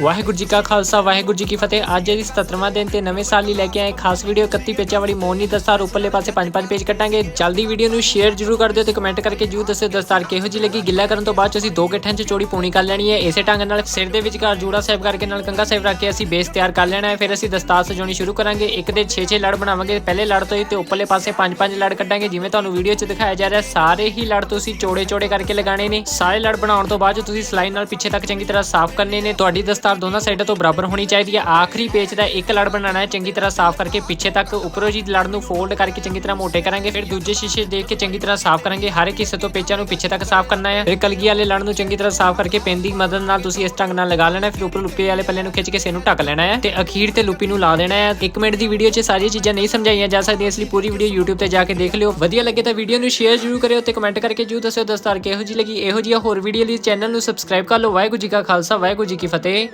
ਵਾਹਿਗੁਰੂ ਜੀ ਕਾ ਖਾਲਸਾ, ਵਾਹਿਗੁਰੂ ਜੀ ਕੀ ਫਤਿਹ। ਅੱਜ ਦੀ 77ਵਾਂ ਦਿਨ ਤੇ ਨਵੇਂ ਸਾਲ ਲਈ ਲੈ ਕੇ ਆਏ ਖਾਸ ਵੀਡੀਓ 31 ਪੇਜਾਂ ਵਾਲੀ ਮੋਰਨੀ ਦਸਤਾਰ ਉੱਪਰਲੇ ਪਾਸੇ 5-5 ਪੇਜ ਕੱਟਾਂਗੇ ਜਲਦੀ ਵੀਡੀਓ ਨੂੰ ਸ਼ੇਅਰ ਜਰੂਰ ਕਰ ਦਿਓ ਤੇ ਕਮੈਂਟ ਕਰਕੇ ਜਰੂਰ ਦੱਸਿਓ ਦਸਤਾਰ ਕਿਹੋ ਜੀ ਲੱਗੀ। ਗਿੱਲਾ ਕਰਨ ਤੋਂ ਬਾਅਦ ਚ ਅਸੀਂ ਦੋ ਗਿੱਠਾਂ ਚ ਚੋੜੀ ਪੂਣੀ ਕਰ ਲੈਣੀ ਹੈ। ਇਸੇ ਢੰਗ ਨਾਲ ਸਿਰ ਦੇ ਵਿਚਕਾਰ ਜੂੜਾ ਸਾਹਿਬ ਕਰਕੇ ਨਾਲ ਕੰਗਾ ਸਾਹਿਬ ਰੱਖ ਕੇ ਅਸੀਂ ਬੇਸ ਤਿਆਰ ਕਰ ਲੈਣਾ ਹੈ। ਫਿਰ ਅਸੀਂ ਦਸਤਾਰ ਸਜਾਉਣੀ ਸ਼ੁਰੂ ਕਰਾਂਗੇ। ਇੱਕ ਦੇ 6-6 ਲੜ ਬਣਾਵਾਂਗੇ। ਪਹਿਲੇ ਲੜ ਤੋਂ ਹੀ ਤੇ ਉੱਪਰਲੇ ਪਾਸੇ 5-5 ਲੜ ਕੱਢਾਂਗੇ। ਜਿਵੇਂ ਤੁਹਾਨੂੰ ਵੀਡੀਓ 'ਚ ਦਿਖਾਇਆ ਜਾ ਰਿਹਾ, ਸਾਰੇ ਹੀ ਲੜ ਤੁਸੀਂ ਚੋੜੇ-ਚੋੜੇ ਕਰਕੇ ਲਗਾਣੇ ਨੇ। ਸਾਰੇ ਲੜ ਬਣਾਉਣ ਤੋਂ ਬਾਅਦ 'ਚ ਤੁਸੀਂ ਸਲਾਈ ਨਾਲ ਪਿੱਛੇ ਤੱਕ ਚੰਗੀ ਤਰ੍ਹਾਂ ਸਾਫ਼ ਕਰਨੇ ਨੇ। ਤੁਹਾਡੀ ਦਸਤਾਰ ਦੋਨਾਂ ਸਾਈਡਾਂ ਤੋਂ ਬਰਾਬਰ ਹੋਣੀ ਚਾਹੀਦੀ ਹੈ। ਆਖਰੀ ਪੇਚ ਦਾ ਇੱਕ ਲੜ ਬਣਾਉਣਾ ਹੈ। ਚੰਗੀ ਤਰ੍ਹਾਂ ਸਾਫ਼ ਕਰਕੇ ਪਿੱਛੇ ਤੱਕ ਉੱਪਰੋਂ ਜੀ ਲੜ ਨੂੰ ਫੋਲਡ ਕਰਕੇ ਚੰਗੀ ਤਰ੍ਹਾਂ ਮੋਟੇ ਕਰਾਂਗੇ। ਫਿਰ ਦੂਜੇ ਸ਼ੀਸ਼ੇ ਦੇਖ ਕੇ ਚੰਗੀ ਤਰ੍ਹਾਂ ਸਾਫ਼ ਕਰਾਂਗੇ। ਹਰ ਇੱਕ ਹਿੱਸੇ ਤੋਂ ਪੇਚਾਂ ਨੂੰ ਪਿੱਛੇ ਤੱਕ ਸਾਫ਼ ਕਰਨਾ ਹੈ। ਫਿਰ ਕਲਗੀ ਵਾਲੇ ਲੜ ਨੂੰ ਚੰਗੀ ਤਰ੍ਹਾਂ ਸਾਫ਼ ਕਰਕੇ ਪੈਨ ਦੀ ਮਦਦ ਨਾਲ ਤੁਸੀਂ ਇਸ ਢੰਗ ਨਾਲ ਲਗਾ ਲੈਣਾ ਫਿਰ ਉੱਪਰ ਲੁੱਪੇ ਵਾਲੇ ਪੱਲੇ ਨੂੰ ਖਿੱਚ ਕੇ ਸੇ ਨੂੰ ਢੱਕ ਲੈਣਾ ਹੈ। ਤੇ ਅਖੀਰ ਤੇ ਲੁੱਪੀ ਨੂੰ ਲਾ ਦੇਣਾ ਹੈ। 1 ਮਿੰਟ ਦੀ ਵੀਡੀਓ 'ਚ ਸਾਰੀਆਂ ਚੀਜ਼ਾਂ ਨਹੀਂ ਸਮਝਾਈਆਂ ਜਾ ਸਕਦੀਆਂ। ਇਸ ਲਈ ਪੂਰੀ ਵੀਡੀਓ YouTube ਤੇ ਜਾ ਕੇ ਦੇਖ ਲਿਓ। ਵਧੀਆ ਲੱਗੇ ਤਾਂ ਵੀਡੀਓ ਨੂੰ ਸ਼ੇਅਰ ਜ਼ਰੂਰ ਕਰਿਓ ਤੇ ਕਮੈਂਟ ਕਰਕੇ ਜਰੂਰ ਦੱਸਿਓ ਦਸਤਾਰ ਕਿਹੋ ਜੀ ਲੱਗੀ। ਇਹੋ ਜਿਹੀਆਂ ਹੋਰ ਵੀਡੀਓ ਲਈ ਚੈਨਲ ਨੂੰ ਸਬਸਕ੍ਰਾਈਬ ਕਰ ਲਓ। ਵਾਹਿਗੁਰੂ ਜੀ ਕਾ ਖਾਲਸਾ, ਵਾਹਿਗੁਰੂ ਜੀ ਕੀ ਫਤਿਹ।